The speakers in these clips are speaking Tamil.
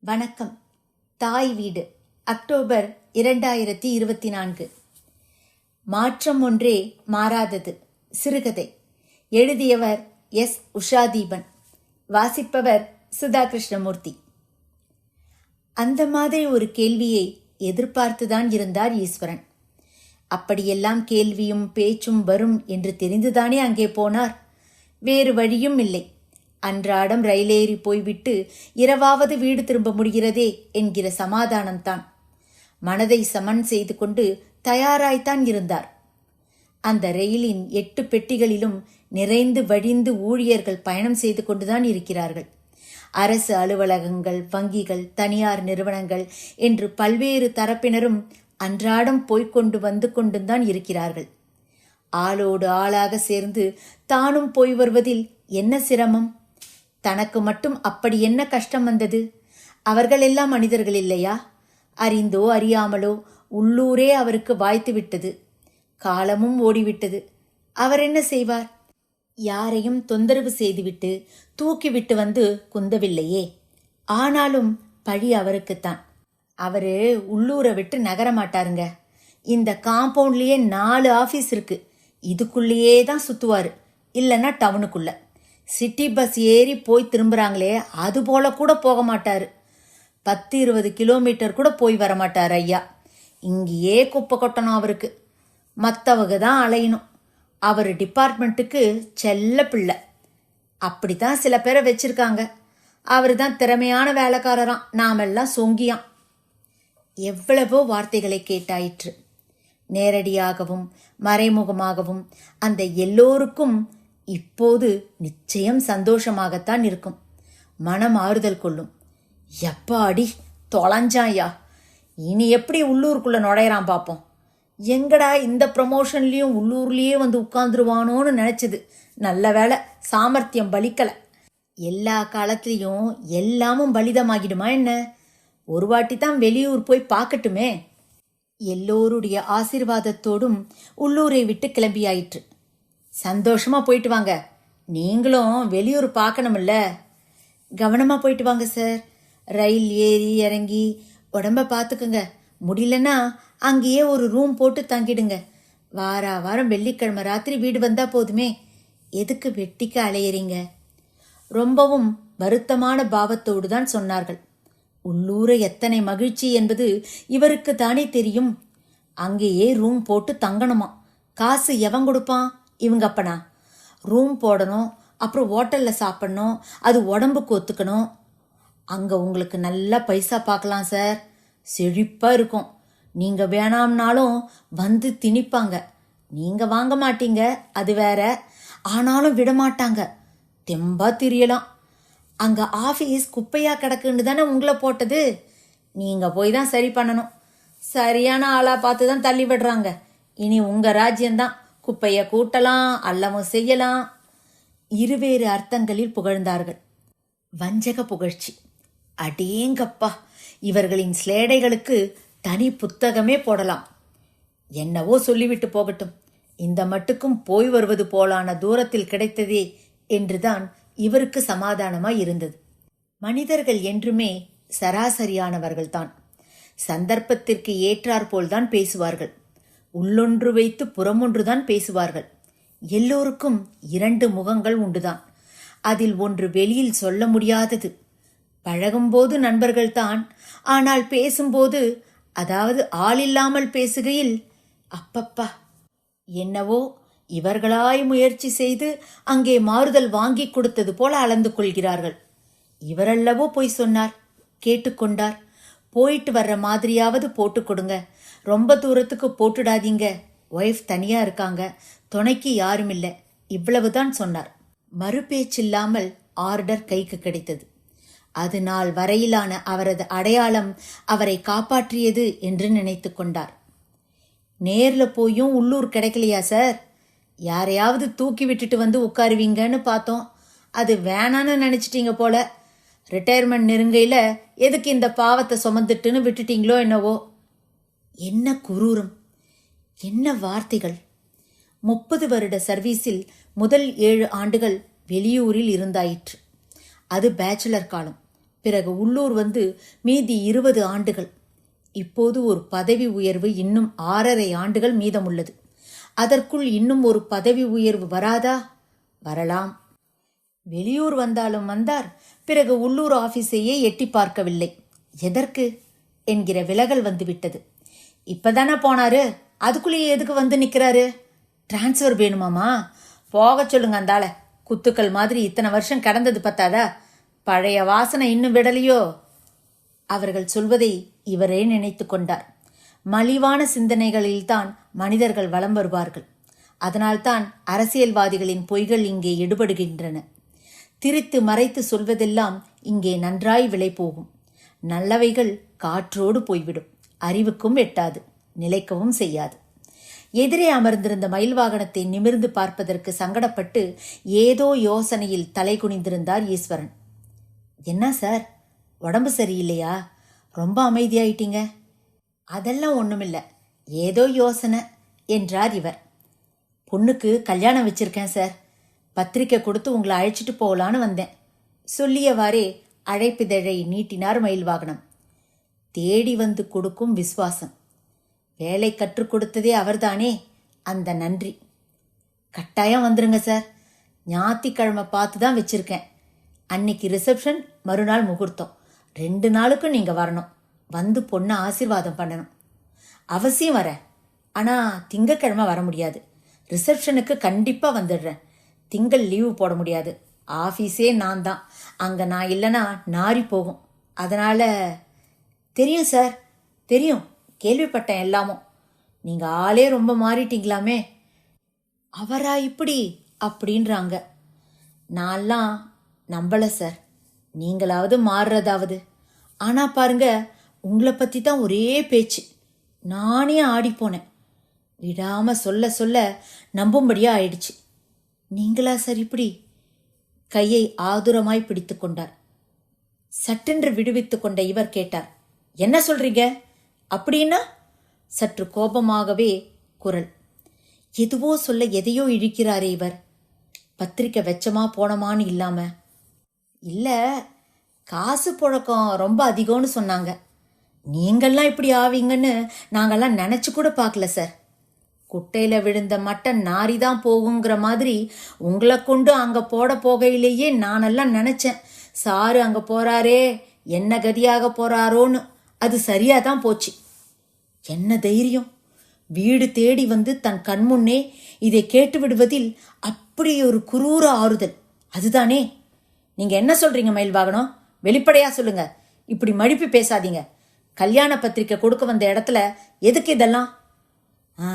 வணக்கம். தாய் வீடு அக்டோபர் இரண்டாயிரத்தி இருபத்தி நான்கு மாற்றம் ஒன்றே மாறாதது சிறுகதை. எழுதியவர் எஸ். உஷாதீபன். வாசிப்பவர் சுதா கிருஷ்ணமூர்த்தி அந்த மாதிரி ஒரு கேள்வியை எதிர்பார்த்துதான் இருந்தார் ஈஸ்வரன். அப்படியெல்லாம் கேள்வியும் பேச்சும் வரும் என்று தெரிந்துதானே அங்கே போனார்? வேறு வழியும் இல்லை. அன்றாடம் ரயிலேறி போய்விட்டு இரவாவது வீடு திரும்ப முடிகிறதே என்கிற சமாதானம்தான். மனதை சமன் செய்து கொண்டு தயாராய்த்தான் இருந்தார். அந்த ரயிலின் எட்டு பெட்டிகளிலும் நிறைந்து வழிந்து ஊழியர்கள் பயணம் செய்து கொண்டுதான் இருக்கிறார்கள். அரசு அலுவலகங்கள் வங்கிகள் தனியார் நிறுவனங்கள் என்று பல்வேறு தரப்பினரும் அன்றாடம் போய்க்கொண்டு வந்து கொண்டுதான் இருக்கிறார்கள். ஆளோடு ஆளாக சேர்ந்து தானும் போய் வருவதில் என்ன சிரமம்? தனக்கு மட்டும் அப்படி என்ன கஷ்டம் வந்தது? அவர்கள் எல்லாம் மனிதர்கள் இல்லையா? அறிந்தோ அறியாமலோ உள்ளூரே அவருக்கு வாய்த்து விட்டது. காலமும் ஓடிவிட்டது. அவர் என்ன செய்வார்? யாரையும் தொந்தரவு செய்துவிட்டு தூக்கிவிட்டு வந்து குந்தவில்லையே. ஆனாலும் பழி அவருக்குத்தான். அவரு உள்ளூரை விட்டு நகரமாட்டாருங்க இந்த காம்பவுண்ட்லயே நாலு ஆபீஸ் இருக்கு. இதுக்குள்ளேயே தான் சுத்துவாரு. இல்லைன்னா டவுனுக்குள்ள. சிட்டி பஸ் ஏறி போய் திரும்புகிறாங்களே அது போல கூட போக மாட்டார். பத்து இருபது கிலோமீட்டர் கூட போய் வர மாட்டார் ஐயா. இங்கேயே குப்பை கொட்டணும் அவருக்கு. மற்றவங்க தான் அலையணும். அவர் டிபார்ட்மெண்ட்டுக்கு செல்ல பிள்ளை. அப்படித்தான் சில பேரை வச்சுருக்காங்க. அவர் தான் திறமையான வேலைக்காரராம். நாமெல்லாம் சொங்கியாம். எவ்வளவோ வார்த்தைகளை கேட்டாயிற்று. நேரடியாகவும் மறைமுகமாகவும் அந்த எல்லோருக்கும் இப்போது நிச்சயம் சந்தோஷமாகத்தான் இருக்கும். மனம் ஆறுதல் கொள்ளும். எப்பாடி தொலைஞ்சாயா? இனி எப்படி உள்ளூருக்குள்ள நுழையிறான் பார்ப்போம் எங்கடா இந்த ப்ரமோஷன்லேயும் உள்ளூர்லேயே வந்து உட்காந்துருவானோன்னு நினச்சிது. நல்ல வேலை சாமர்த்தியம் பலிக்கலை. எல்லா காலத்திலையும் எல்லாமும் பலிதமாகிடுமா என்ன? ஒரு வாட்டி தான் வெளியூர் போய் பார்க்கட்டுமே எல்லோருடைய ஆசீர்வாதத்தோடும் உள்ளூரை விட்டு கிளம்பியாயிற்று. சந்தோஷமா போயிட்டு வாங்க. நீங்களும் வெளியூர் பார்க்கணும்ல. கவனமா போயிட்டு வாங்க சார் ரயில் ஏறி இறங்கி உடம்ப பார்த்துக்குங்க முடியலன்னா அங்கேயே ஒரு ரூம் போட்டு தங்கிடுங்க. வாரா வாரம் வெள்ளிக்கிழமை ராத்திரி வீடு வந்தா போதுமே. எதுக்கு வெட்டிக்க அலையிறீங்க? ரொம்பவும் வருத்தமான பாவத்தோடு தான் சொன்னார்கள். உள்ளூர எத்தனை மகிழ்ச்சி என்பது இவருக்கு தானே தெரியும். அங்கேயே ரூம் போட்டு தங்கணுமா? காசு எவன் கொடுப்பான்? இவங்க அப்பனா ரூம் போடணும் அப்புறம் ஹோட்டலில் சாப்பிடணும் அது உடம்புக்கு ஒத்துக்கணும். அங்கே உங்களுக்கு நல்லா பைசா பார்க்கலாம் சார் செழிப்பாக இருக்கும். நீங்கள் வேணாம்னாலும் வந்து திணிப்பாங்க. நீங்கள் வாங்க மாட்டீங்க அது வேற. ஆனாலும் விட மாட்டாங்க. தெம்பா திரியலாம். அங்கே ஆஃபீஸ் குப்பையாக கிடக்குன்னு தானே உங்களை போட்டது? நீங்கள் போய் தான் சரி பண்ணணும். சரியான ஆளாக பார்த்து தான் தள்ளி விடுறாங்க. இனி உங்கள் ராஜ்யம்தான். குப்பைய கூட்டலாம் அல்லவும் செய்யலாம். இருவேறு அர்த்தங்களில் புகழ்ந்தார்கள். வஞ்சக புகழ்ச்சி. அடேங்கப்பா இவர்களின் ஸ்லேடைகளுக்கு தனி புத்தகமே போடலாம். என்னவோ சொல்லிவிட்டு போகட்டும். இந்த மட்டுக்கும் போய் வருவது போலான தூரத்தில் கிடைத்ததே என்றுதான் இவருக்கு சமாதானமாய் இருந்தது. மனிதர்கள் என்றுமே சராசரியானவர்கள்தான். சந்தர்ப்பத்திற்கு ஏற்றாற்போல்தான் பேசுவார்கள். உள்ளொன்று வைத்து புறமொன்றுதான் பேசுவார்கள். எல்லோருக்கும் இரண்டு முகங்கள் உண்டுதான். அதில் ஒன்று வெளியில் சொல்ல முடியாதது. பழகும்போது நண்பர்கள்தான். ஆனால் பேசும்போது அதாவது ஆள் இல்லாமல் பேசுகையில் அப்பப்பா என்னவோ இவர்களாய் முயற்சி செய்து அங்கே மாறுதல் வாங்கி கொடுத்தது போல அளந்து கொள்கிறார்கள். இவரல்லவோ போய் சொன்னார் கேட்டுக்கொண்டார் போயிட்டு வர்ற மாதிரியாவது போட்டு கொடுங்க. ரொம்ப தூரத்துக்கு போட்டுடாதீங்க. ஒய்ஃப் தனியா இருக்காங்க. துணைக்கு யாரும் இல்லை. இவ்வளவுதான் சொன்னார். மறுபேச்சில்லாமல் ஆர்டர் கைக்கு கிடைத்தது. அது நாள் வரையிலான அவரது அடையாளம் அவரை காப்பாற்றியது என்று நினைத்து கொண்டார். நேரில் போயும் உள்ளூர் கிடைக்கலையா சார் யாரையாவது தூக்கி விட்டுட்டு வந்து உட்காருவீங்கன்னு பார்த்தோம். அது வேணான்னு நினச்சிட்டீங்க போல. ரிட்டையர்மெண்ட் நெருங்கையில் எதுக்கு இந்த பாவத்தை சுமந்துட்டுன்னு விட்டுட்டீங்களோ என்னவோ. என்ன குரூரம்? என்ன வார்த்தைகள்? முப்பது வருட சர்வீஸில் முதல் ஏழு ஆண்டுகள் வெளியூரில் இருந்தாயிற்று. அது பேச்சுலர் காலம். பிறகு உள்ளூர் வந்து மீதி இருபது ஆண்டுகள். இப்போது ஒரு பதவி உயர்வு இன்னும் ஆறரை ஆண்டுகள் மீதமுள்ளது. அதற்குள் இன்னும் ஒரு பதவி உயர்வு வராதா? வரலாம். வெளியூர் வந்தாலும் வந்தார். பிறகு உள்ளூர் ஆபீஸையே எட்டி பார்க்கவில்லை. எதற்கு? என்கிற விலகல் வந்துவிட்டது. இப்பதானே போனாரு? அதுக்குள்ளேயே எதுக்கு வந்து நிற்கிறாரு டிரான்ஸ்ஃபர் வேணுமாமா? போக சொல்லுங்க அந்தால குத்துக்கள் மாதிரி இத்தனை வருஷம் கடந்தது பத்தாதா? பழைய வாசனை இன்னும் விடலையோ? அவர்கள் சொல்வதை இவரே நினைத்து கொண்டார். மலிவான சிந்தனைகளில்தான் மனிதர்கள் வலம் வருவார்கள். அதனால்தான் அரசியல்வாதிகளின் பொய்கள் இங்கே எடுபடுகின்றன. திரித்து மறைத்து சொல்வதெல்லாம் இங்கே நன்றாய் விலை போகும் நல்லவைகள் காற்றோடு போய்விடும். அறிவுக்கும் எட்டாது நிலைக்கவும் செய்யாது. எதிரே அமர்ந்திருந்த மயில் வாகனத்தை நிமிர்ந்து பார்ப்பதற்கு சங்கடப்பட்டு ஏதோ யோசனையில் தலை குனிந்திருந்தார் ஈஸ்வரன். என்ன சார்? உடம்பு சரியில்லையா? ரொம்ப அமைதியாயிட்டீங்க? அதெல்லாம் ஒண்ணுமில்ல. ஏதோ யோசனை என்றார் இவர். பொண்ணுக்கு கல்யாணம் வச்சிருக்கேன் சார். பத்திரிக்கை கொடுத்து உங்களை அழைச்சிட்டு போகலான்னு வந்தேன். சொல்லியவாறே அழைப்பிதழை நீட்டினார் மயில் வாகனம். தேடி வந்து கொடுக்கும் விசுவாசம். வேலை கற்றுக் கொடுத்ததே அவர்தானே? அந்த நன்றி. கட்டாயம் வந்துருங்க சார். ஞாத்திக்கிழமை பார்த்து தான் வச்சிருக்கேன். அன்னைக்கு ரிசப்ஷன் மறுநாள் முகூர்த்தம். ரெண்டு நாளுக்கும் நீங்கள் வரணும். வந்து பொண்ணை ஆசீர்வாதம் பண்ணணும். அவசியம் வரேன் ஆனால் திங்கக்கிழமை வர முடியாது. ரிசப்ஷனுக்கு கண்டிப்பாக வந்துடுறேன். திங்கள் லீவு போட முடியாது. ஆஃபீஸே நான் தான் அங்கே நான் இல்லைன்னா நாரி போகும். அதனால் தெரியும் சார் தெரியும். கேள்விப்பட்டேன் எல்லாமும் நீங்க ஆளே ரொம்ப மாறிட்டீங்களாமே. அவரா இப்படி? அப்படின்றாங்க. நான்லாம் நம்பல சார் நீங்களாவது மாறுறதாவது. ஆனா பாருங்க உங்களை பத்தி தான் ஒரே பேச்சு. நானே ஆடிப்போனேன் விடாமல் விடாம சொல்ல சொல்ல நம்பும்படியா ஆயிடுச்சு. நீங்களா சார் இப்படி? கையை ஆதுரமாய் பிடித்து கொண்டார். சட்டென்று விடுவித்து கொண்ட இவர் கேட்டார். என்ன சொல்றீங்க? அப்படின்னா சற்று கோபமாகவே குரல். எதுவோ சொல்ல எதையோ இழிக்கிறாரே இவர். பத்திரிக்கை வெச்சமா போனமான்னு இல்லாம. இல்ல காசு புழக்கம் ரொம்ப அதிகம்னு சொன்னாங்க. நீங்கள்லாம் இப்படி ஆவீங்கன்னு நாங்கள்லாம் நினைச்சு கூட பார்க்கல சார். குட்டையில விழுந்த மட்டன் நாரிதான் போகுங்கிற மாதிரி உங்களை கொண்டு அங்க போட போகையிலேயே நானெல்லாம் நினைச்சேன். சாரு அங்க போறாரே என்ன கதியாக போறாரோன்னு. அது சரியா தான் போச்சு. என்ன தைரியம்? வீடு தேடி வந்து தன் கண்முன்னே இதை கேட்டு விடுவதில் அப்படி ஒரு குரூர ஆறுதல். அதுதானே? நீங்க என்ன சொல்றீங்க மயில் வாகனம்? வெளிப்படையா சொல்லுங்க. இப்படி மழுப்பி பேசாதீங்க. கல்யாண பத்திரிக்கை கொடுக்க வந்த இடத்துல எதுக்கு இதெல்லாம்? ஆ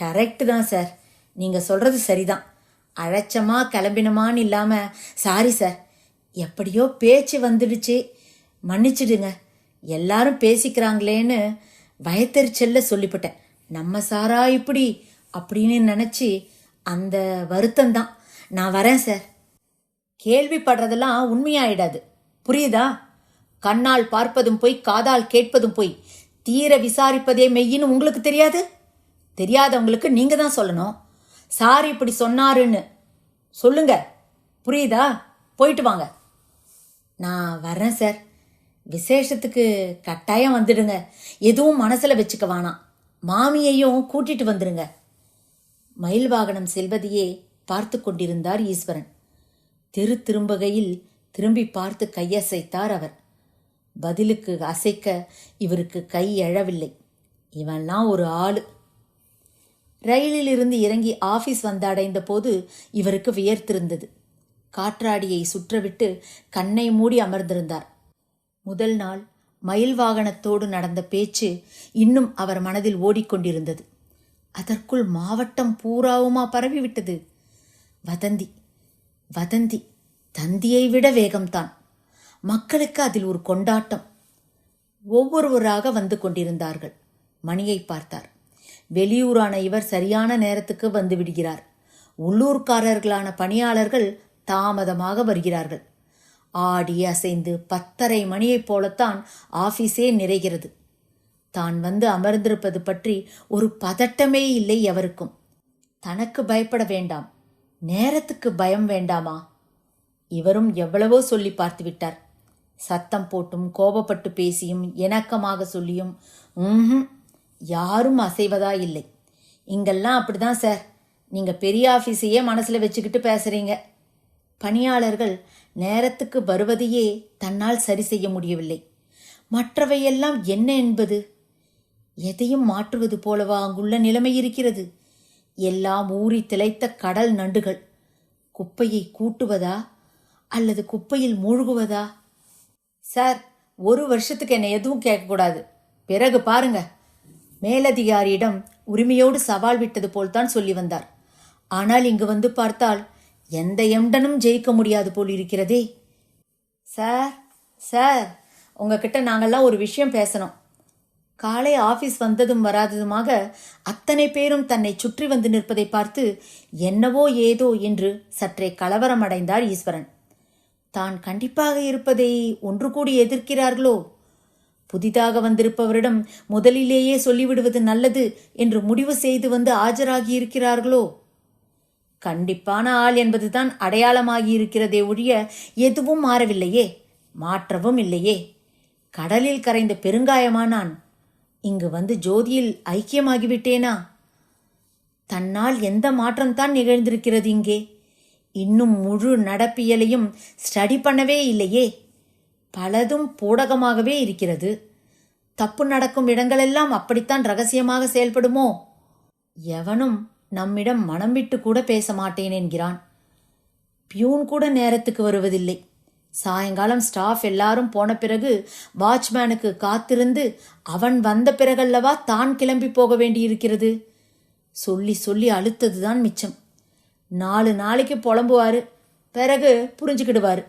கரெக்டு தான் சார் நீங்க சொல்றது சரிதான். அழைச்சமா கிளம்பினமான்னு இல்லாம சாரி சார் எப்படியோ பேச்சு வந்துடுச்சு. மன்னிச்சிடுங்க. எல்லாரும் பேசிக்கிறாங்களேன்னு பயத்தெரிச்சல்ல சொல்லிவிட்டேன் நம்ம சாரா இப்படி அப்படின்னு நினச்சி அந்த வருத்தம் தான் நான் வரேன் சார். கேள்விப்படுறதெல்லாம் உண்மையாயிடாது. புரியுதா? கண்ணால் பார்ப்பதும் போய் காதால் கேட்பதும் போய் தீர விசாரிப்பதே மெய்யின்னு உங்களுக்கு தெரியாது? தெரியாதவங்களுக்கு நீங்க தான் சொல்லணும். சார் இப்படி சொன்னாருன்னு. சொல்லுங்க. புரியுதா? போயிட்டு வாங்க. நான் வரேன் சார். விசேஷத்துக்கு கட்டாயம் வந்துடுங்க. எதுவும் மனசுல வச்சுக்க வேணாம். மாமியையும் கூட்டிட்டு வந்துருங்க. மயில் வாகனம் செல்வதையே பார்த்து கொண்டிருந்தார் ஈஸ்வரன். தெரு திரும்பகையில் திரும்பி பார்த்து கையசைத்தார் அவர். பதிலுக்கு அசைக்க இவருக்கு கை எழவில்லை. இவன்லாம் ஒரு ஆளு. ரயிலில் இருந்து இறங்கி ஆபீஸ் வந்தடைந்த போது இவருக்கு வியர்த்திருந்தது. காற்றாடியை சுற்றவிட்டு கண்ணை மூடி அமர்ந்திருந்தார். முதல் நாள் மயில் வாகனத்தோடு நடந்த பேச்சு இன்னும் அவர் மனதில் ஓடிக்கொண்டிருந்தது. அதற்குள் மாவட்டம் பூராவுமா பரவிவிட்டது. வதந்தி வதந்தி தந்தியை விட வேகம்தான். மக்களுக்கு அதில் ஒரு கொண்டாட்டம். ஒவ்வொருவராக வந்து கொண்டிருந்தார்கள். மணியை பார்த்தார். வெளியூரான இவர் சரியான நேரத்துக்கு வந்து விடுகிறார். உள்ளூர்காரர்களான பணியாளர்கள் தாமதமாக வருகிறார்கள். ஆடி அசைந்து பத்தரை மணியைப் போலத்தான் ஆபீஸே நிறைகிறது. தான் வந்து அமர்ந்திருப்பது பற்றி ஒரு பதட்டமே இல்லை எவருக்கும். தனக்கு பயப்பட வேண்டாம். நேரத்துக்கு பயம் வேண்டாமா? இவரும் எவ்வளவோ சொல்லி பார்த்து விட்டார். சத்தம் போட்டும் கோபப்பட்டு பேசியும் இணக்கமாக சொல்லியும் ம்ஹும் யாரும் அசைவதா இல்லை. இங்கெல்லாம் அப்படிதான் சார். நீங்க பெரிய ஆபீஸையே மனசுல வச்சுக்கிட்டு பேசுறீங்க. பணியாளர்கள் நேரத்துக்கு வருவதையே தன்னால் சரி செய்ய முடியவில்லை. மற்றவையெல்லாம் என்ன என்பது? எதையும் மாற்றுவது போலவா அங்குள்ள நிலைமை இருக்கிறது? எல்லாம் ஊறி திளைத்த கடல் நண்டுகள். குப்பையை கூட்டுவதா? அல்லது குப்பையில் மூழ்குவதா? சார் ஒரு வருஷத்துக்கு என்னை எதுவும் கேட்கக்கூடாது. பிறகு பாருங்க. மேலதிகாரியிடம் உரிமையோடு சவால் விட்டது போல்தான் சொல்லி வந்தார். ஆனால் இங்கு வந்து பார்த்தால் எந்த எம்டனும் ஜெயிக்க முடியாது போல் இருக்கிறதே. சார் சார் உங்ககிட்ட நாங்கள்லாம் ஒரு விஷயம் பேசணும். காலை ஆஃபீஸ் வந்ததும் வராததுமாக அத்தனை பேரும் தன்னை சுற்றி வந்து நிற்பதை பார்த்து என்னவோ ஏதோ என்று சற்றே கலவரமடைந்தார் ஈஸ்வரன். தான் கண்டிப்பாக இருப்பதை ஒன்று கூடி எதிர்க்கிறார்களோ? புதிதாக வந்திருப்பவரிடம் முதலிலேயே சொல்லிவிடுவது நல்லது என்று முடிவு செய்து வந்து ஆஜராகி இருக்கிறார்களோ கண்டிப்பான ஆள் என்பதுதான் அடையாளமாகி இருக்கிறதே ஒழிய எதுவும் மாறவில்லையே மாற்றவும் இல்லையே. கடலில் கரைந்த பெருங்காயமானான். இங்கு வந்து ஜோதியில் ஐக்கியமாகிவிட்டேனா? தன்னால் எந்த மாற்றம்தான் நிகழ்ந்திருக்கிறது இங்கே? இன்னும் முழு நடப்பியலையும் ஸ்டடி பண்ணவே இல்லையே. பலதும் பூடகமாகவே இருக்கிறது. தப்பு நடக்கும் இடங்களெல்லாம் அப்படித்தான் ரகசியமாக செயல்படுமோ? எவனும் நம்மிடம் மனம் விட்டு கூட பேச மாட்டேன் என்கிறான். பியூன் கூட நேரத்துக்கு வருவதில்லை. சாயங்காலம் ஸ்டாஃப் எல்லாரும் போன பிறகு வாட்ச்மேனுக்கு காத்திருந்து அவன் வந்த பிறகல்லவா தான் கிளம்பி போக வேண்டியிருக்கிறது? சொல்லி சொல்லி அழுத்ததுதான் மிச்சம். நாலு நாளைக்கு புலம்புவாரு. பிறகு புரிஞ்சுக்கிடுவாரு.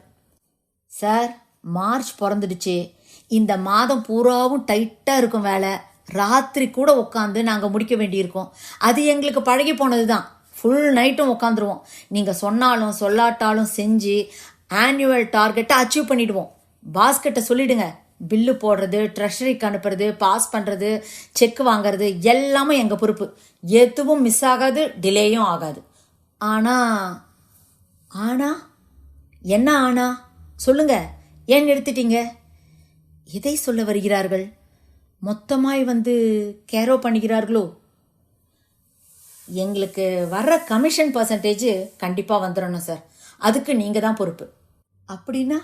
Sir March பிறந்துடுச்சே. இந்த மாதம் பூராவும் டைட்டாக இருக்கும் வேலை. ராத்திரி கூட உட்காந்து நாங்கள் முடிக்க வேண்டியிருக்கோம். அது எங்களுக்கு பழகி போனது தான் ஃபுல் நைட்டும் உட்காந்துருவோம் நீங்கள் சொன்னாலும் சொல்லாட்டாலும் செஞ்சு ஆனுவல் டார்கெட்டை அச்சீவ் பண்ணிடுவோம். பாஸ்கிட்ட சொல்லிடுங்க. பில்லு போடுறது ட்ரெஷரிக்கு அனுப்புறது பாஸ் பண்ணுறது செக் வாங்குறது எல்லாமே எங்கள் பொறுப்பு. எதுவும் மிஸ் ஆகாது டிலேயும் ஆகாது. ஆனால் ஆனா என்ன ஆனா? சொல்லுங்க. ஏன் நிறுத்திட்டீங்க? எதை சொல்ல வருகிறார்கள். மொத்தமாய் வந்து கேரோ பண்ணுகிறார்களோ எங்களுக்கு வர்ற கமிஷன் பர்சன்டேஜ் கண்டிப்பாக வந்துடணும் சார் அதுக்கு நீங்கள் தான் பொறுப்பு. அப்படின்னா?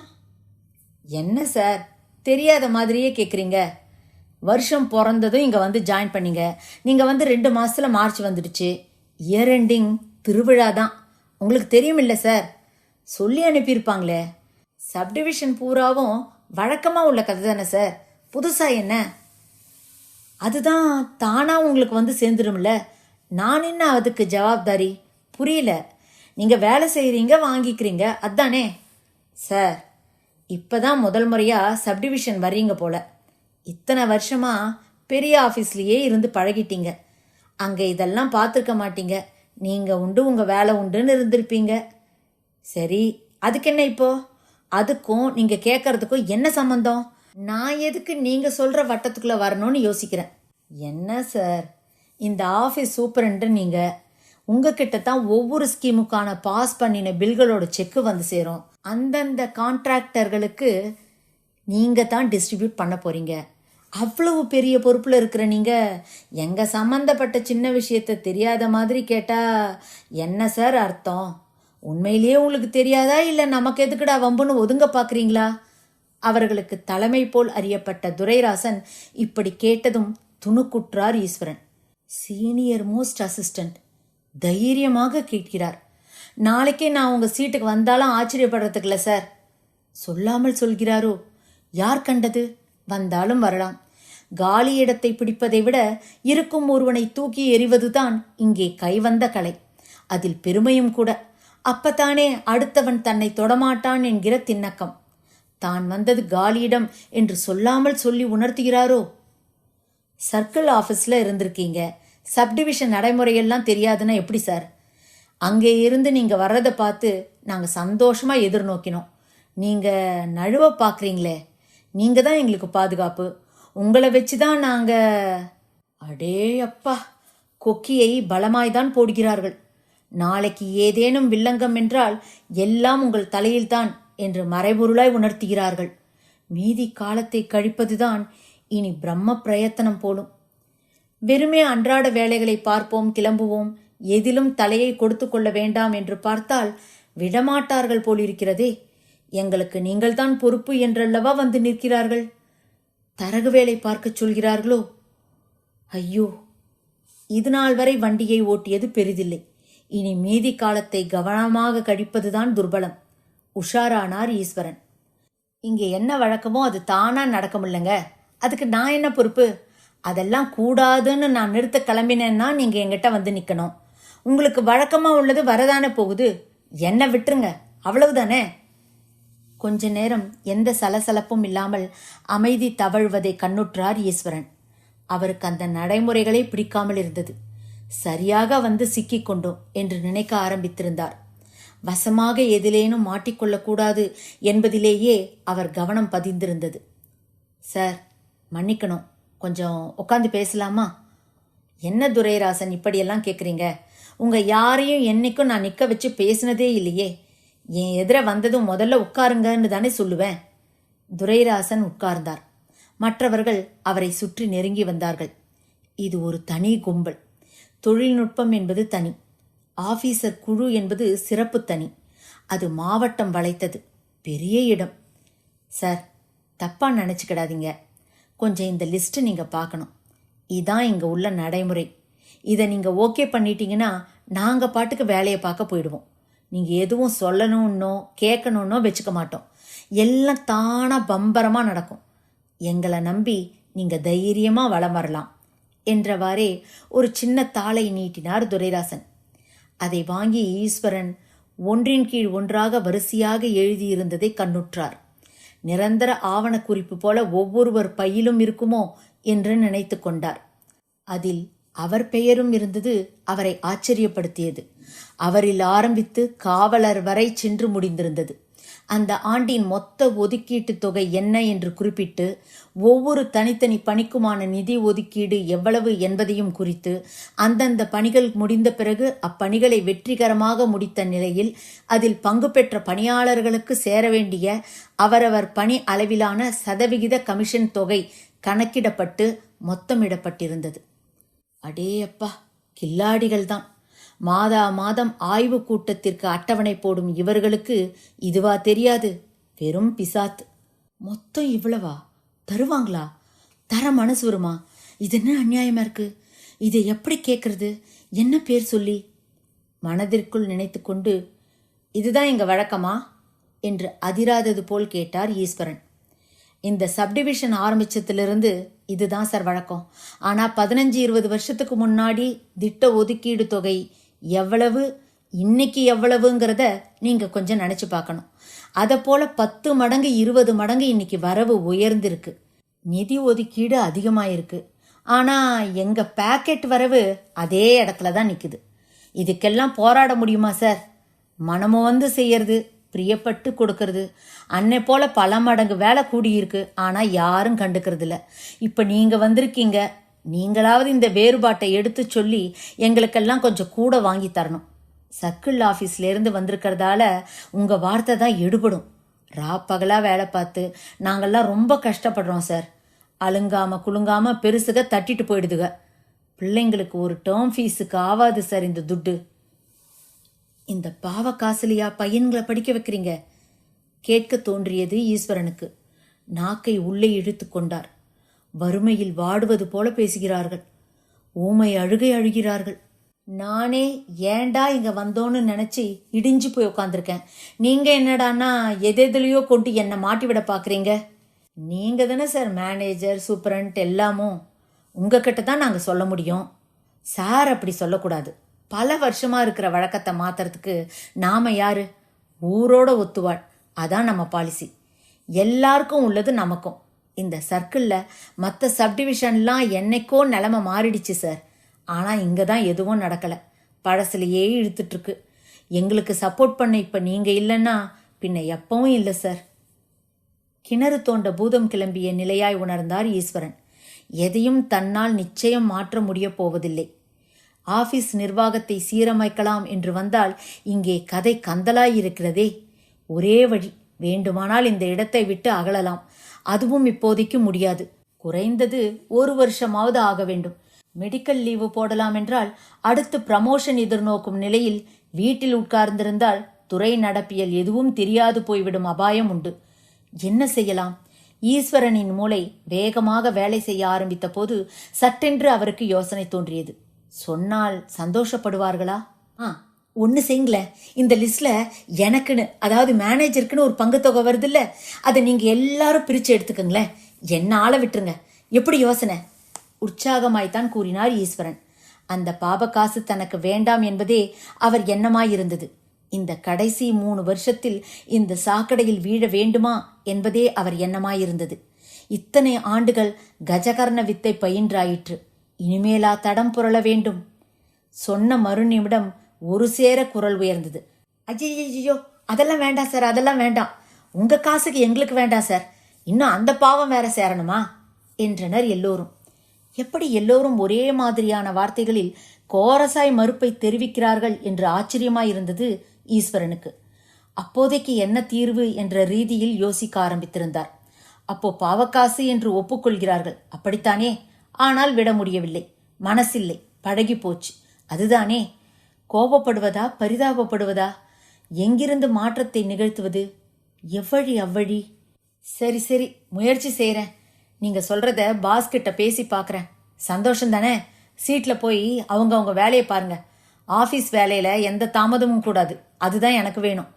என்ன சார் தெரியாத மாதிரியே கேட்குறீங்க வருஷம் பிறந்ததும் இங்கே வந்து ஜாயின் பண்ணீங்க. நீங்கள் வந்து ரெண்டு மாசத்துல மார்ச் வந்துடுச்சு. இயர் எண்டிங் திருவிழா தான். உங்களுக்கு தெரியும் இல்லை சார் சொல்லி அனுப்பியிருப்பாங்களே. சப்டிவிஷன் பூராவும் வழக்கமாக உள்ள கதை தானே சார் புதுசாக என்ன? அதுதான் தானாக உங்களுக்கு வந்து சேர்ந்துரும்ல? நான் என்ன அதுக்கு ஜவாப்தாரி? புரியல. நீங்கள் வேலை செய்கிறீங்க வாங்கிக்கிறீங்க அதானே? சார் இப்போ தான் முதல் முறையாக சப்டிவிஷன் வர்றீங்க போல. இத்தனை வருஷமாக பெரிய ஆஃபீஸ்லேயே இருந்து பழகிட்டீங்க. அங்கே இதெல்லாம் பார்த்துருக்க மாட்டீங்க. நீங்கள் உண்டு உங்கள் வேலை உண்டுன்னு இருந்திருப்பீங்க. சரி அதுக்கு என்ன இப்போ? அதுக்கும் நீங்கள் கேட்குறதுக்கும் என்ன சம்மந்தம் நான் எதுக்கு நீங்கள் சொல்கிற வட்டத்துக்குள்ளே வரணும்னு யோசிக்கிறேன். என்ன சார்? இந்த ஆஃபீஸ் சூப்பரண்ட்டு நீங்கள் உங்ககிட்ட தான் ஒவ்வொரு ஸ்கீமுக்கான பாஸ் பண்ணின பில்களோட செக்கு வந்து சேரும். அந்தந்த கான்ட்ராக்டர்களுக்கு நீங்கள் தான் டிஸ்ட்ரிபியூட் பண்ண போகிறீங்க அவ்வளவு பெரிய பொறுப்பில் இருக்கிற நீங்கள் எங்கள் சம்மந்தப்பட்ட சின்ன விஷயத்த தெரியாத மாதிரி கேட்டால் என்ன சார் அர்த்தம்? உண்மையிலேயே உங்களுக்கு தெரியாதா இல்லை நமக்கு எதுக்குடா வம்புன்னு ஒதுங்க பார்க்குறீங்களா அவர்களுக்கு தலைமை போல் அறியப்பட்ட துரைராசன் இப்படி கேட்டதும் துணுக்குற்றார் ஈஸ்வரன். சீனியர் மோஸ்ட் அசிஸ்டன்ட் தைரியமாக கேட்கிறார். நாளைக்கே நான் உங்க சீட்டுக்கு வந்தாலும் ஆச்சரியப்படுறதுக்குல சார் சொல்லாமல் சொல்கிறாரோ? யார் கண்டது? வந்தாலும் வரலாம். காலி இடத்தை பிடிப்பதை விட இருக்கும் ஒருவனை தூக்கி எறிவதுதான் இங்கே கைவந்த கலை. அதில் பெருமையும் கூட. அப்பத்தானே அடுத்தவன் தன்னை தொடமாட்டான் என்கிற திண்ணக்கம். தான் வந்தது காலியிடம் என்று சொல்லாமல் சொல்லி உணர்த்துகிறாரோ? சர்க்கிள் ஆஃபீஸில் இருந்திருக்கீங்க. சப்டிவிஷன் நடைமுறையெல்லாம் தெரியாதுன்னா எப்படி சார்? அங்கே இருந்து நீங்கள் வர்றதை பார்த்து நாங்கள் சந்தோஷமாக எதிர்நோக்கினோம். நீங்கள் நழுவ பார்க்குறீங்களே. நீங்கள் தான் எங்களுக்கு பாதுகாப்பு. உங்களை வச்சு தான் நாங்கள் அடே அப்பா கொக்கியை பலமாய்தான் போடுகிறார்கள். நாளைக்கு ஏதேனும் வில்லங்கம் என்றால் எல்லாம் உங்கள் தலையில்தான். என்று மறைபொருளாய் உணர்த்துகிறார்கள். மீதி காலத்தை கழிப்பதுதான் இனி பிரம்ம பிரயத்தனம் போலும். வெறுமே அன்றாட வேலைகளை பார்ப்போம் கிளம்புவோம் எதிலும் தலையை கொடுத்து கொள்ள வேண்டாம் என்று பார்த்தால் விடமாட்டார்கள் போலிருக்கிறதே. எங்களுக்கு நீங்கள்தான் பொறுப்பு என்றல்லவா வந்து நிற்கிறார்கள்? தரகு வேலை பார்க்கச் சொல்கிறார்களோ? ஐயோ இது நாள் வரை வண்டியை ஓட்டியது பெரிதில்லை. இனி மீதி காலத்தை கவனமாக கழிப்பதுதான் துர்பலம். உஷாரானார் ஈஸ்வரன். இங்கே என்ன வழக்கமோ அது தானா நடக்கமில்லைங்க. அதுக்கு நான் என்ன பொறுப்பு? அதெல்லாம் கூடாதுன்னு நான் நிறுத்த கிளம்பினேன்னா நீங்க எங்கிட்ட வந்து நிக்கணும். உங்களுக்கு வழக்கமா உள்ளது வரதானே போகுது? என்ன விட்டுருங்க. அவ்வளவுதானே? கொஞ்ச நேரம் எந்த சலசலப்பும் இல்லாமல் அமைதி தவழ்வதை கண்ணுற்றார் ஈஸ்வரன். அவருக்கு அந்த நடைமுறைகளே பிடிக்காமல் இருந்தது. சரியாக வந்து சிக்கிக்கொண்டோம் என்று நினைக்க ஆரம்பித்திருந்தார். வசமாக எதிலேனும் மாட்டிக்கொள்ளக்கூடாது என்பதிலேயே அவர் கவனம் பதிந்திருந்தது. சார் மன்னிக்கணும். கொஞ்சம் உட்காந்து பேசலாமா? என்ன துரைராசன் இப்படியெல்லாம் கேட்குறீங்க உங்கள் யாரையும் என்னைக்கும் நான் நிற்க வச்சு பேசினதே இல்லையே. என் எதிர வந்ததும் முதல்ல உட்காருங்கன்னு தானே சொல்லுவேன். துரைராசன் உட்கார்ந்தார். மற்றவர்கள் அவரை சுற்றி நெருங்கி வந்தார்கள். இது ஒரு தனி கும்பல். தொழில்நுட்பம் என்பது தனி. ஆபீசர் குழு என்பது சிறப்பு தனி. அது மாவட்டம் வளைத்தது. பெரிய இடம். சார் தப்பா நினச்சிக்கிடாதீங்க. கொஞ்சம் இந்த லிஸ்ட்டு நீங்கள் பார்க்கணும். இதான் இங்கே உள்ள நடைமுறை. இதை நீங்கள் ஓகே பண்ணிட்டீங்கன்னா நாங்கள் பாட்டுக்கு வேலையை பார்க்க போயிடுவோம். நீங்கள் எதுவும் சொல்லணும்னோ கேட்கணுன்னோ வச்சுக்க மாட்டோம். எல்லாம் தானாக பம்பரமாக நடக்கும். எங்களை நம்பி நீங்கள் தைரியமாக வலம் வரலாம் என்றவாறே ஒரு சின்ன தாளை நீட்டினார் துரைராசன் அதை வாங்கி ஈஸ்வரன் ஒன்றின் கீழ் ஒன்றாக வரிசையாக எழுதியிருந்ததை கண்ணுற்றார். நிரந்தர ஆவண குறிப்பு போல ஒவ்வொருவர் பையிலும் இருக்குமோ என்று நினைத்து கொண்டார். அதில் அவர் பெயரும் இருந்தது அவரை ஆச்சரியப்படுத்தியது. அவரில் ஆரம்பித்து காவலர் வரை சென்று முடிந்திருந்தது. அந்த ஆண்டின் மொத்த ஒதுக்கீட்டு தொகை என்ன என்று குறிப்பிட்டு ஒவ்வொரு தனித்தனி பணிக்குமான நிதி ஒதுக்கீடு எவ்வளவு என்பதையும் குறித்து அந்தந்த பணிகள் முடிந்த பிறகு அப்பணிகளை வெற்றிகரமாக முடித்த நிலையில் அதில் பங்கு பெற்ற பணியாளர்களுக்கு சேர வேண்டிய அவரவர் பணி அளவிலான சதவிகித கமிஷன் தொகை கணக்கிடப்பட்டு மொத்தமிடப்பட்டிருந்தது. அடே அப்பா கில்லாடிகள் தான் மாதா மாதம் ஆய்வு கூட்டத்திற்கு அட்டவணை போடும் இவர்களுக்கு இதுவா தெரியாது? வெறும் பிசாத் மொத்தம் இவ்வளவா? தருவாங்களா? தர மனசு வருமா? இது என்ன அநியாயமா இருக்கு? இதை எப்படி கேட்கறது என்ன பேர் சொல்லி? மனதிற்குள் நினைத்துக்கொண்டு இதுதான் எங்க வழக்கமா? என்று அதிராதது போல் கேட்டார் ஈஸ்வரன். இந்த சப்டிவிஷன் ஆரம்பிச்சதிலிருந்து இதுதான் சார் வழக்கம். ஆனால் பதினஞ்சு இருபது வருஷத்துக்கு முன்னாடி திட்ட ஒதுக்கீடு தொகை எவ்வளவு இன்னைக்கு எவ்வளவுங்கிறத நீங்க கொஞ்சம் நினைச்சு பார்க்கணும். அதை போல பத்து மடங்கு இருபது மடங்கு இன்னைக்கு வரவு உயர்ந்திருக்கு. நிதி ஒதுக்கீடு அதிகமாயிருக்கு. ஆனா எங்க பேக்கெட் வரவு அதே இடத்துல தான் நிற்குது இதுக்கெல்லாம் போராட முடியுமா சார் மனமோ வந்து செய்யறது பிரியப்பட்டு கொடுக்கறது. அன்னை போல பல மடங்கு வேலை கூடியிருக்கு. ஆனா யாரும் கண்டுக்கிறது இல்லை இப்ப நீங்க வந்திருக்கீங்க நீங்களாவது இந்த வேறுபாட்டை எடுத்து சொல்லி எங்களுக்கெல்லாம் கொஞ்சம் கூட வாங்கி தரணும். சர்க்கிள் ஆஃபீஸ்ல இருந்து வந்திருக்கிறதால உங்க வார்த்தை தான் எடுபடும். ரா பகலாக வேலை பார்த்து நாங்கள்லாம் ரொம்ப கஷ்டப்படுறோம் சார். அலுங்காம குலுங்காம பெருசுக தட்டிட்டு போயிடுதுக. பிள்ளைங்களுக்கு ஒரு டேர்ம் ஃபீஸுக்கு ஆவாது சார் இந்த துட்டு. இந்த பாவ காசுலியா பையன்களை படிக்க வைக்கிறீங்க? கேட்க தோன்றியது ஈஸ்வரனுக்கு. நாக்கை உள்ளே இழுத்து கொண்டார். வறுமையில் வாடுவது போல பேசுகிறார்கள். ஊமை அழுகை அழுகிறார்கள். நானே ஏன்டா இங்க வந்தோன்னு நினைச்சு இடிஞ்சு போய் உட்காந்துருக்கேன் நீங்க என்னடான்னா எதெதுலையோ கொண்டு என்னை மாட்டி விட பாக்குறீங்க? நீங்க தானே சார் மேனேஜர் சூப்பரண்ட் எல்லாமும் உங்ககிட்ட தான் நாங்கள் சொல்ல முடியும். சார் அப்படி சொல்லக்கூடாது. பல வருஷமா இருக்கிற வழக்கத்தை மாத்துறதுக்கு நாம யாரு? ஊரோட ஒத்துவாள். அதான் நம்ம பாலிசி எல்லாருக்கும் உள்ளது நமக்கும். இந்த சர்க்கிளில் மற்ற சப்டிவிஷன்லாம் என்னைக்கோ நிலமை மாறிடுச்சு சார். ஆனால் இங்கே தான் எதுவும் நடக்கலை. பழசுலையே இழுத்துட்ருக்கு எங்களுக்கு சப்போர்ட் பண்ண இப்போ நீங்கள் இல்லைன்னா பின்ன எப்பவும் இல்லை சார். கிணறு தோண்ட பூதம் கிளம்பிய நிலையாய் உணர்ந்தார் ஈஸ்வரன். எதையும் தன்னால் நிச்சயம் மாற்ற முடியப் போவதில்லை. ஆபீஸ் நிர்வாகத்தை சீரமைக்கலாம் என்று வந்தால் இங்கே கதை கந்தலாய் இருக்கிறதே. ஒரே வழி வேண்டுமானால் இந்த இடத்தை விட்டு அகலலாம். அதுவும் இப்போதைக்கு முடியாது. குறைந்தது ஒரு வருஷமாவது ஆக வேண்டும். மெடிக்கல் லீவு போடலாம் என்றால் அடுத்து ப்ரமோஷன் எதிர்நோக்கும் நிலையில் வீட்டில் உட்கார்ந்திருந்தால் துறை நடப்பியல் எதுவும் தெரியாது போய்விடும் அபாயம் உண்டு. என்ன செய்யலாம்? ஈஸ்வரனின் மூளை வேகமாக வேலை செய்ய ஆரம்பித்த போது சட்டென்று அவருக்கு யோசனை தோன்றியது. சொன்னால் சந்தோஷப்படுவார்களா? ஆ ஒன்று செய்யுங்களேன் இந்த லிஸ்ட்ல எனக்குன்னு அதாவது மேனேஜருக்குன்னு ஒரு பங்கு தொகை வருதுல்ல அதை நீங்கள் எல்லாரும் பிரித்து எடுத்துக்கோங்களேன். என்ன ஆளை விட்டுருங்க. எப்படி யோசனை? உற்சாகமாய்த்தான் கூறினார் ஈஸ்வரன். அந்த பாப காசு தனக்கு வேண்டாம் என்பதே அவர் எண்ணமாயிருந்தது இந்த கடைசி மூணு வருஷத்தில் இந்த சாக்கடையில் வீழ வேண்டுமா என்பதே அவர் எண்ணமாயிருந்தது இத்தனை ஆண்டுகள் கஜகர்ண வித்தை பயின்றாயிற்று. இனிமேலா தடம் புரள வேண்டும். சொன்ன மறுநிமிடம் ஒரு சேர குரல் உயர்ந்தது. ஐயோ அதெல்லாம் வேண்டாம் சார் அதெல்லாம் வேண்டாம். உங்க காசுக்கு எங்களுக்கு வேண்டாம் சார். இன்னும் அந்த பாவம் வேற சேரணுமா? என்றனர் எல்லோரும். எப்படி எல்லோரும் ஒரே மாதிரியான வார்த்தைகளில் கோரசாய் மறுப்பை தெரிவிக்கிறார்கள் என்று ஆச்சரியமாயிருந்தது ஈஸ்வரனுக்கு. அப்போதைக்கு என்ன தீர்வு என்ற ரீதியில் யோசிக்க ஆரம்பித்திருந்தார். அப்போ பாவக்காசு என்று ஒப்புக்கொள்கிறார்கள். அப்படித்தானே? ஆனால் விட முடியவில்லை. மனசில்லை. பழகி போச்சு அதுதானே? கோபப்படுவதா பரிதாபப்படுவதா? எங்கிருந்து மாற்றத்தை நிகழ்த்துவது? எவ்வழி அவ்வழி? சரி சரி முயற்சி செய்கிறேன் நீங்கள் சொல்கிறத பாஸ்கிட்ட பேசி பார்க்குறேன் சந்தோஷம் தானே? சீட்டில் போய் அவங்க அவங்க வேலையை பாருங்க. ஆஃபீஸ் வேலையில் எந்த தாமதமும் கூடாது. அதுதான் எனக்கு வேணும்.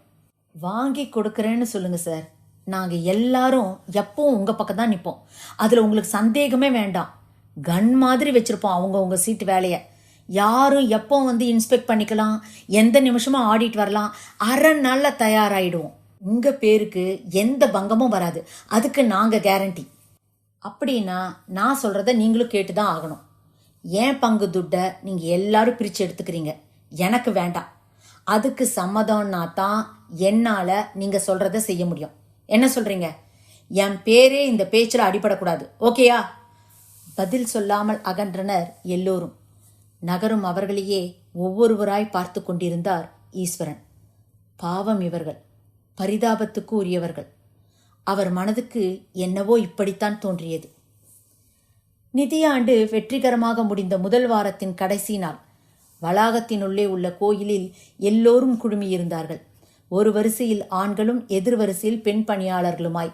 வாங்கி கொடுக்குறேன்னு சொல்லுங்கள் சார். நாங்கள் எல்லாரும் எப்பவும் உங்கள் பக்கம் தான் நிற்போம் அதில் உங்களுக்கு சந்தேகமே வேண்டாம். கன் மாதிரி வச்சுருப்போம் அவங்கவுங்க சீட்டு வேலையை. யாரும் எப்போ வந்து இன்ஸ்பெக்ட் பண்ணிக்கலாம்? எந்த நிமிஷமும் ஆடிட் வரலாம். அரை நாளில் தயாராகிடுவோம் உங்கள் பேருக்கு எந்த பங்கமும் வராது. அதுக்கு நாங்கள் கேரண்டி அப்படின்னா நான் சொல்கிறத நீங்களும் கேட்டு தான் ஆகணும். ஏன் பங்கு துட்டை நீங்கள் எல்லாரும் பிரித்து எடுத்துக்கிறீங்க? எனக்கு வேண்டாம். அதுக்கு சம்மதம்னா தான் என்னால் நீங்கள் சொல்கிறத செய்ய முடியும். என்ன சொல்கிறீங்க என் பேரே இந்த பேச்சில் அடிபடக்கூடாது. ஓகேயா பதில் சொல்லாமல் அகன்றனர் எல்லோரும். நகரும் அவர்களையே ஒவ்வொருவராய் பார்த்து கொண்டிருந்தார் ஈஸ்வரன். பாவம் இவர்கள் பரிதாபத்துக்கு உரியவர்கள். அவர் மனதுக்கு என்னவோ இப்படித்தான் தோன்றியது. நிதியாண்டு வெற்றிகரமாக முடிந்த முதல் வாரத்தின் கடைசி நாள் வளாகத்தினுள்ளே உள்ள கோயிலில் எல்லோரும் குழுமியிருந்தார்கள். ஒரு வரிசையில் ஆண்களும் எதிர் வரிசையில் பெண் பணியாளர்களுமாய்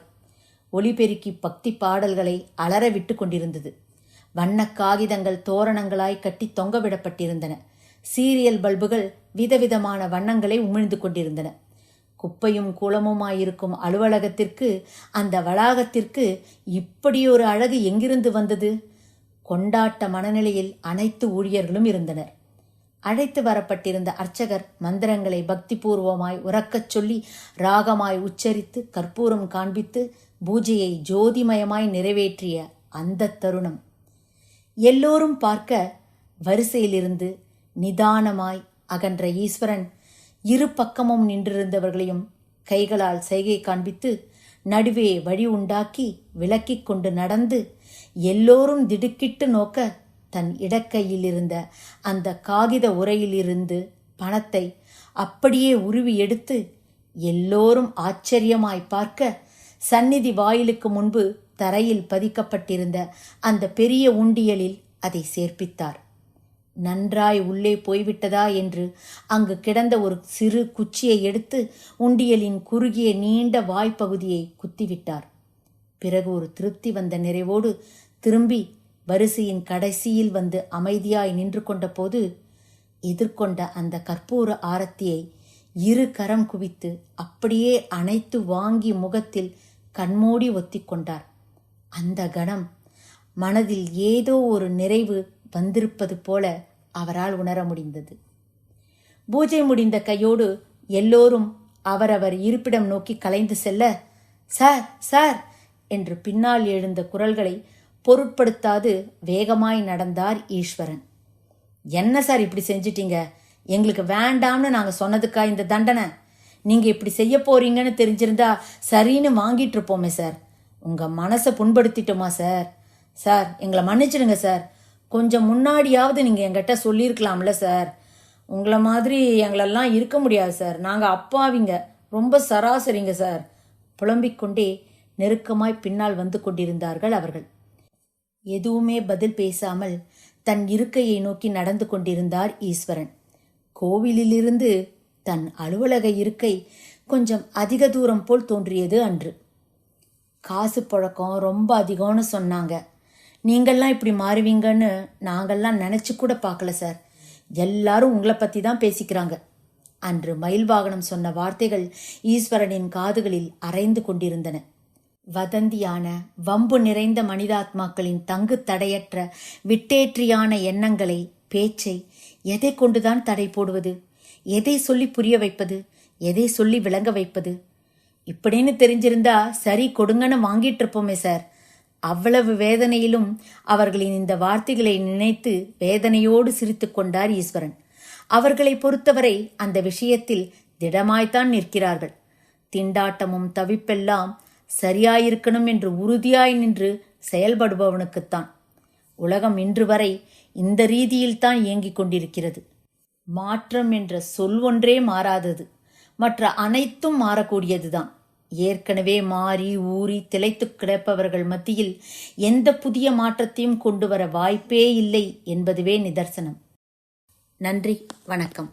ஒலிபெருக்கி பக்தி பாடல்களை அலற விட்டு கொண்டிருந்தது. வண்ணக் காகிதங்கள் தோரணங்களாய் கட்டி தொங்கவிடப்பட்டிருந்தன. சீரியல் பல்புகள் விதவிதமான வண்ணங்களை உமிழ்ந்து கொண்டிருந்தன. குப்பையும் குளமுமாயிருக்கும் அலுவலகத்திற்கு அந்த வளாகத்திற்கு இப்படியொரு அழகு எங்கிருந்து வந்தது? கொண்டாட்ட மனநிலையில் அனைத்து ஊழியர்களும் இருந்தனர். அழைத்து வரப்பட்டிருந்த அர்ச்சகர் மந்திரங்களை பக்திபூர்வமாய் உறக்கச் சொல்லி ராகமாய் உச்சரித்து கற்பூரம் காண்பித்து பூஜையை ஜோதிமயமாய் நிறைவேற்றிய அந்த தருணம். எல்லோரும் பார்க்க வரிசையிலிருந்து நிதானமாய் அகன்ற ஈஸ்வரன் இரு பக்கமும் நின்றிருந்தவர்களையும் கைகளால் செய்கை காண்பித்து நடுவே வழி உண்டாக்கி விளக்கிக் கொண்டு நடந்து எல்லோரும் திடுக்கிட்டு நோக்க தன் இடக்கையில் இருந்த அந்த காகித உரையிலிருந்து பணத்தை அப்படியே உருவி எடுத்து எல்லோரும் ஆச்சரியமாய் பார்க்க சந்நிதி வாயிலுக்கு முன்பு தரையில் பதிக்கப்பட்டிருந்த அந்த பெரிய உண்டியலில் அதை சேர்ப்பித்தார். நன்றாய் உள்ளே போய்விட்டதா என்று அங்கு கிடந்த ஒரு சிறு குச்சியை எடுத்து உண்டியலின் குறுகிய நீண்ட வாய்ப்பகுதியை குத்திவிட்டார். பிறகு ஒரு திருப்தி வந்த நிறைவோடு திரும்பி வரிசையின் கடைசியில் வந்து அமைதியாய் நின்று கொண்ட போது எதிர்கொண்ட அந்த கற்பூர ஆரத்தியை இரு கரம் குவித்து அப்படியே அனைத்து வாங்கி முகத்தில் கண்மூடி ஒத்திக்கொண்டார். அந்த கணம் மனதில் ஏதோ ஒரு நிறைவு வந்திருப்பது போல அவரால் உணர முடிந்தது. பூஜை முடிந்த கையோடு எல்லோரும் அவரவர் இருப்பிடம் நோக்கி கலைந்து செல்ல சார் சார் என்று பின்னால் எழுந்த குரல்களை பொருட்படுத்தாது வேகமாய் நடந்தார் ஈஸ்வரன். என்ன சார் இப்படி செஞ்சிட்டீங்க? எங்களுக்கு வேண்டாம்னு நாங்கள் சொன்னதுக்கா இந்த தண்டனை? நீங்கள் இப்படி செய்ய போறீங்கன்னு தெரிஞ்சிருந்தா சரின்னு வாங்கிட்டு இருப்போமே சார். உங்கள் மனசை புண்படுத்திட்டோமா சார்? சார் எங்களை மன்னிச்சிடுங்க சார். கொஞ்சம் முன்னாடியாவது நீங்கள் எங்கிட்ட சொல்லியிருக்கலாம்ல சார். உங்களை மாதிரி எங்களெல்லாம் இருக்க முடியாது சார். நாங்கள் அப்பாவிங்க. ரொம்ப சராசரிங்க சார். புலம்பிக் கொண்டே நெருக்கமாய் பின்னால் வந்து கொண்டிருந்தார்கள் அவர்கள். எதுவுமே பதில் பேசாமல் தன் இருக்கையை நோக்கி நடந்து கொண்டிருந்தார் ஈஸ்வரன். கோவிலிலிருந்து தன் அலுவலக இருக்கை கொஞ்சம் அதிக தூரம் போல் தோன்றியது அன்று. காசு புழக்கம் ரொம்ப அதிகம்னு சொன்னாங்க. நீங்கள்லாம் இப்படி மாறுவீங்கன்னு நாங்கள்லாம் நினச்சி கூட பார்க்கல சார். எல்லாரும் உங்களை பற்றி தான் பேசிக்கிறாங்க. அன்று மயில் வாகனம் சொன்ன வார்த்தைகள் ஈஸ்வரனின் காதுகளில் அரைந்து கொண்டிருந்தன. வதந்தியான வம்பு நிறைந்த மனிதாத்மாக்களின் தங்கு தடையற்ற விட்டேற்றியான எண்ணங்களை பேச்சை எதை கொண்டுதான் தடை போடுவது? எதை சொல்லி புரிய வைப்பது? எதை சொல்லி விளங்க வைப்பது? இப்படின்னு தெரிஞ்சிருந்தா சரி கொடுங்கன்னு வாங்கிட்டு இருப்போமே சார். அவ்வளவு வேதனையிலும் அவர்களின் இந்த வார்த்தைகளை நினைத்து வேதனையோடு சிரித்து கொண்டார் ஈஸ்வரன். அவர்களை பொறுத்தவரை அந்த விஷயத்தில் திடமாய்த்தான் நிற்கிறார்கள். திண்டாட்டமும் தவிப்பெல்லாம் சரியாயிருக்கணும் என்று உறுதியாய் நின்று செயல்படுபவனுக்குத்தான். உலகம் இன்று வரை இந்த ரீதியில்தான் இயங்கிக் கொண்டிருக்கிறது. மாற்றம் என்ற சொல் ஒன்றே மாறாதது. மற்ற அனைத்தும் மாறக்கூடியதுதான். ஏற்கனவே மாறி ஊறி திளைத்து கிடப்பவர்கள் மத்தியில் எந்த புதிய மாற்றத்தையும் கொண்டு வர வாய்ப்பே இல்லை என்பதுவே நிதர்சனம். நன்றி வணக்கம்.